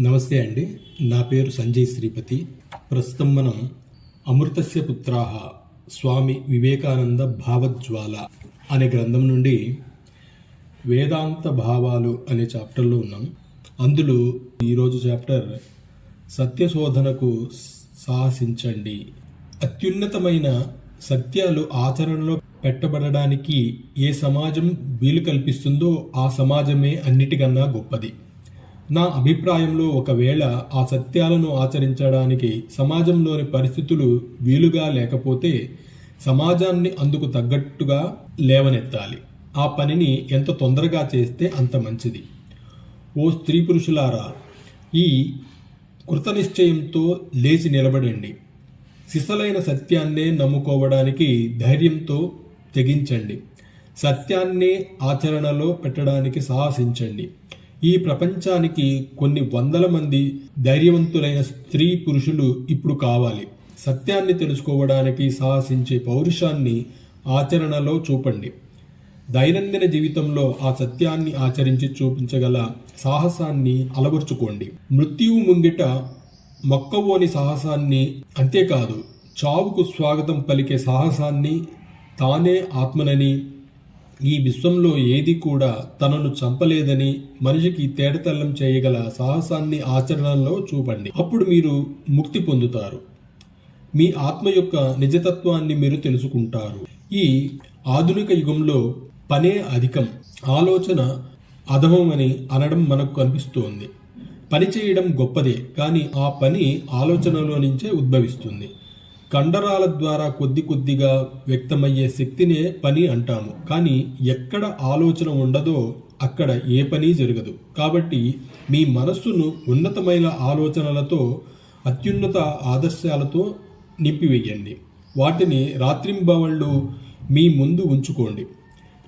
నమస్తే అండి. నా పేరు సంజయ్ శ్రీపతి. ప్రస్తుతం మనం అమృతస్య పుత్రాహ స్వామి వివేకానంద భావజ్వాల అనే గ్రంథం నుండి వేదాంత భావాలు అనే చాప్టర్లో ఉన్నాం. అందులో ఈరోజు చాప్టర్ సత్యశోధనకు సాహసించండి. అత్యున్నతమైన సత్యాలు ఆచరణలో పెట్టబడడానికి ఏ సమాజం వీలు కల్పిస్తుందో ఆ సమాజమే అన్నిటికన్నా గొప్పది. నా అభిప్రాయంలో ఒకవేళ ఆ సత్యాలను ఆచరించడానికి సమాజంలోని పరిస్థితులు వీలుగా లేకపోతే సమాజాన్ని అందుకు తగ్గట్టుగా లేవనెత్తాలి. ఆ పనిని ఎంత తొందరగా చేస్తే అంత మంచిది. ఓ స్త్రీ పురుషులారా ఈ కృతనిశ్చయంతో లేచి నిలబడండి. సిసలైన సత్యాన్నే నమ్ముకోవడానికి ధైర్యంతో తెగించండి. సత్యాన్నే ఆచరణలో పెట్టడానికి సాహసించండి. ఈ ప్రపంచానికి కొన్ని వందల మంది ధైర్యవంతులైన స్త్రీ పురుషులు ఇప్పుడు కావాలి. సత్యాన్ని తెలుసుకోవడానికి సాహసించే పౌరుషాన్ని ఆచరణలో చూపండి. దైనందిన జీవితంలో ఆ సత్యాన్ని ఆచరించి చూపించగల సాహసాన్ని అలవర్చుకోండి. మృత్యువు ముంగిట మొక్కవోని సాహసాన్ని అంతేకాదు చావుకు స్వాగతం పలికే సాహసాన్ని తానే ఆత్మనని ఈ విశ్వంలో ఏది కూడా తనను చంపలేదని మనిషికి తేటతల్లం చేయగల సాహసాన్ని ఆచరణలో చూపండి. అప్పుడు మీరు ముక్తి పొందుతారు. మీ ఆత్మ యొక్క నిజతత్వాన్ని మీరు తెలుసుకుంటారు. ఈ ఆధునిక యుగంలో పనే అధికం. ఆలోచన అధమమని అనడం మనకు కనిపిస్తోంది. పని చేయడం గొప్పదే కానీ ఆ పని ఆలోచనలో నుంచే ఉద్భవిస్తుంది. కండరాల ద్వారా కొద్ది కొద్దిగా వ్యక్తమయ్యే శక్తినే పని అంటాము. కానీ ఎక్కడ ఆలోచన ఉండదో అక్కడ ఏ పని జరగదు. కాబట్టి మీ మనస్సును ఉన్నతమైన ఆలోచనలతో అత్యున్నత ఆదర్శాలతో నింపివేయండి. వాటిని రాత్రింబవళ్ళు మీ ముందు ఉంచుకోండి.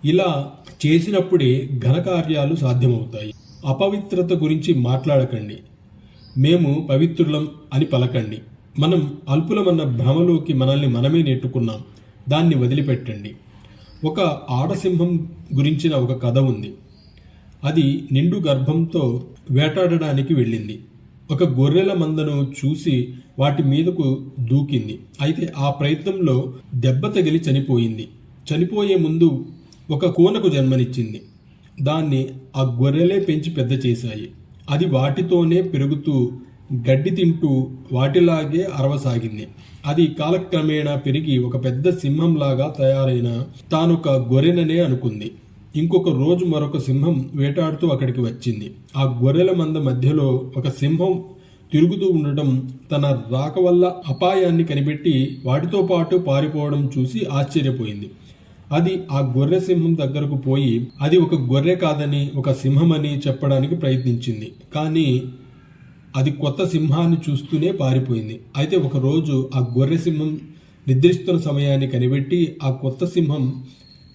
ఇలా చేసినప్పుడే ఘనకార్యాలు సాధ్యమవుతాయి. అపవిత్రత గురించి మాట్లాడకండి. మేము పవిత్రులం అని పలకండి. మనం అల్పులమన్న భ్రమలోకి మనల్ని మనమే నెట్టుకున్నాం. దాన్ని వదిలిపెట్టండి. ఒక ఆడసింహం గురించిన ఒక కథ ఉంది. అది నిండు గర్భంతో వేటాడడానికి వెళ్ళింది. ఒక గొర్రెల మందను చూసి వాటి మీదకు దూకింది. అయితే ఆ ప్రయత్నంలో దెబ్బ తగిలి చనిపోయింది. చనిపోయే ముందు ఒక కోనకు జన్మనిచ్చింది. దాన్ని ఆ గొర్రెలే పెంచి పెద్ద చేశాయి. అది వాటితోనే పెరుగుతూ గడ్డి తింటూ వాటిలాగే అరవసాగింది. అది కాలక్రమేణా పెరిగి ఒక పెద్ద సింహంలాగా తయారైన తానొక గొర్రెననే అనుకుంది. ఇంకొక రోజు మరొక సింహం వేటాడుతూ అక్కడికి వచ్చింది. ఆ గొర్రెల మంద మధ్యలో ఒక సింహం తిరుగుతూ ఉండటం తన రాక వల్ల అపాయాన్ని కనిపెట్టి వాటితో పాటు పారిపోవడం చూసి ఆశ్చర్యపోయింది. అది ఆ గొర్రె సింహం దగ్గరకు పోయి అది ఒక గొర్రె కాదని ఒక సింహమని చెప్పడానికి ప్రయత్నించింది. కానీ అది కొత్త సింహాన్ని చూస్తూనే పారిపోయింది. అయితే ఒకరోజు ఆ గొర్రె సింహం నిద్రిస్తున్న సమయాన్ని కనిపెట్టి ఆ కొత్త సింహం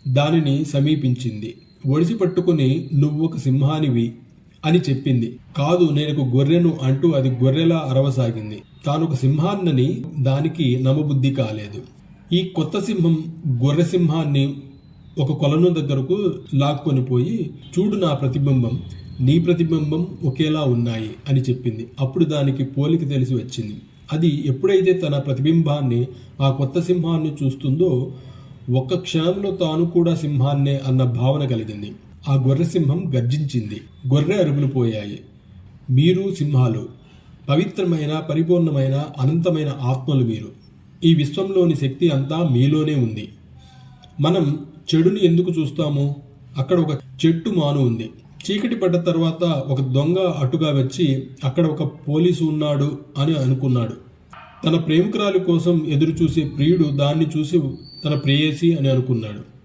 దానిని సమీపించింది. ఒడిసి పట్టుకుని నువ్వు ఒక సింహానివి అని చెప్పింది. కాదు నేను ఒక గొర్రెను అంటూ అది గొర్రెలా అరవసాగింది. తాను ఒక సింహాన్నని దానికి నమబుద్ధి కాలేదు. ఈ కొత్త సింహం గొర్రె సింహాన్ని ఒక కొలను దగ్గరకు లాక్కొని పోయి చూడు నా ప్రతిబింబం నీ ప్రతిబింబం ఒకేలా ఉన్నాయి అని చెప్పింది. అప్పుడు దానికి పోలిక తెలిసి వచ్చింది. అది ఎప్పుడైతే తన ప్రతిబింబాన్ని ఆ కొత్త సింహాన్ని చూస్తుందో ఒక్క క్షణంలో తాను కూడా సింహాన్నే అన్న భావన కలిగింది. ఆ గొర్రె సింహం గర్జించింది. గొర్రె అరుగులు పోయాయి. మీరు సింహాలు పవిత్రమైన పరిపూర్ణమైన అనంతమైన ఆత్మలు మీరు. ఈ విశ్వంలోని శక్తి అంతా మీలోనే ఉంది. మనం చెడుని ఎందుకు చూస్తాము? అక్కడ ఒక చెట్టు మాను ఉంది. చీకటి పడ్డ తర్వాత ఒక దొంగ అటుగా వచ్చి అక్కడ ఒక పోలీసు ఉన్నాడు అని అనుకున్నాడు. తన ప్రేమికురాలి కోసం ఎదురు చూసే ప్రియుడు దాన్ని చూసి తన ప్రేయసి అని అనుకున్నాడు.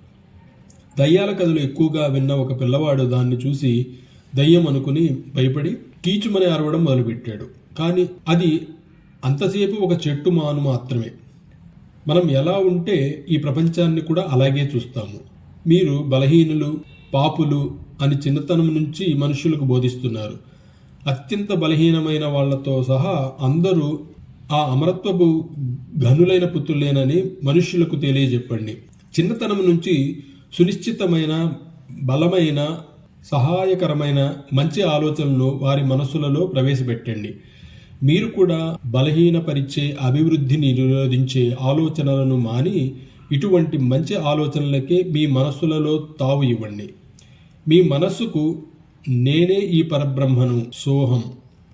దయ్యాల కథలు ఎక్కువగా విన్న ఒక పిల్లవాడు దాన్ని చూసి దయ్యం అనుకుని భయపడి కీచుమని అరవడం మొదలుపెట్టాడు. కానీ అది అంతసేపు ఒక చెట్టు మాను మాత్రమే. మనం ఎలా ఉంటే ఈ ప్రపంచాన్ని కూడా అలాగే చూస్తాము. మీరు బలహీనులు పాపులు అని చిన్నతనం నుంచి మనుషులకు బోధిస్తున్నారు. అత్యంత బలహీనమైన వాళ్ళతో సహా అందరూ ఆ అమరత్వపు ఘనులైన పుత్రులేనని మనుష్యులకు తెలియజెప్పండి. చిన్నతనం నుంచి సునిశ్చితమైన బలమైన సహాయకరమైన మంచి ఆలోచనలు వారి మనసులలో ప్రవేశపెట్టండి. మీరు కూడా బలహీనపరిచే అభివృద్ధిని నిరోధించే ఆలోచనలను మాని ఇటువంటి మంచి ఆలోచనలకే మీ మనస్సులలో తావు ఇవ్వండి. మీ మనస్సుకు నేనే ఈ పరబ్రహ్మను సోహం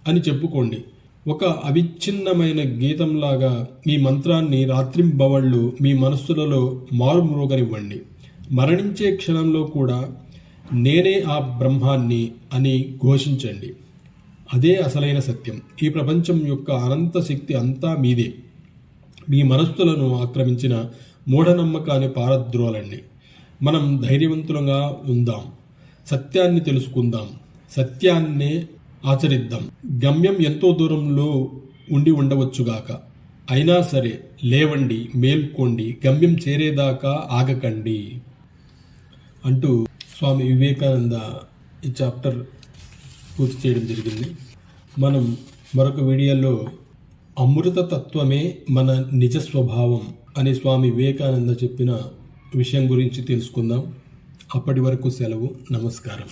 అని చెప్పుకోండి. ఒక అవిచ్ఛిన్నమైన గీతంలాగా మీ మంత్రాన్ని రాత్రింబవళ్ళు మీ మనస్సులలో మారుమ్రోగనివ్వండి. మరణించే క్షణంలో కూడా నేనే ఆ బ్రహ్మాన్ని అని ఘోషించండి. అదే అసలైన సత్యం. ఈ ప్రపంచం యొక్క అనంత శక్తి అంతా మీదే. మీ మనస్సులను ఆక్రమించిన మూఢనమ్మకాన్ని పారద్రోలండి. మనం ధైర్యవంతులంగా ఉందాం. సత్యాన్ని తెలుసుకుందాం. సత్యాన్నే ఆచరిద్దాం. గమ్యం ఎంతో దూరంలో ఉండి ఉండవచ్చుగాక. అయినా సరే లేవండి మేల్కోండి గమ్యం చేరేదాకా ఆగకండి. అంటూ స్వామి వివేకానంద ఈ చాప్టర్ పూర్తి చేయడం జరిగింది. మనం మరొక వీడియోలో అమృత తత్వమే మన నిజ స్వభావం అనే స్వామి వివేకానంద చెప్పిన విషయం గురించి తెలుసుకుందాం. అప్పటి వరకు సెలవు. నమస్కారం.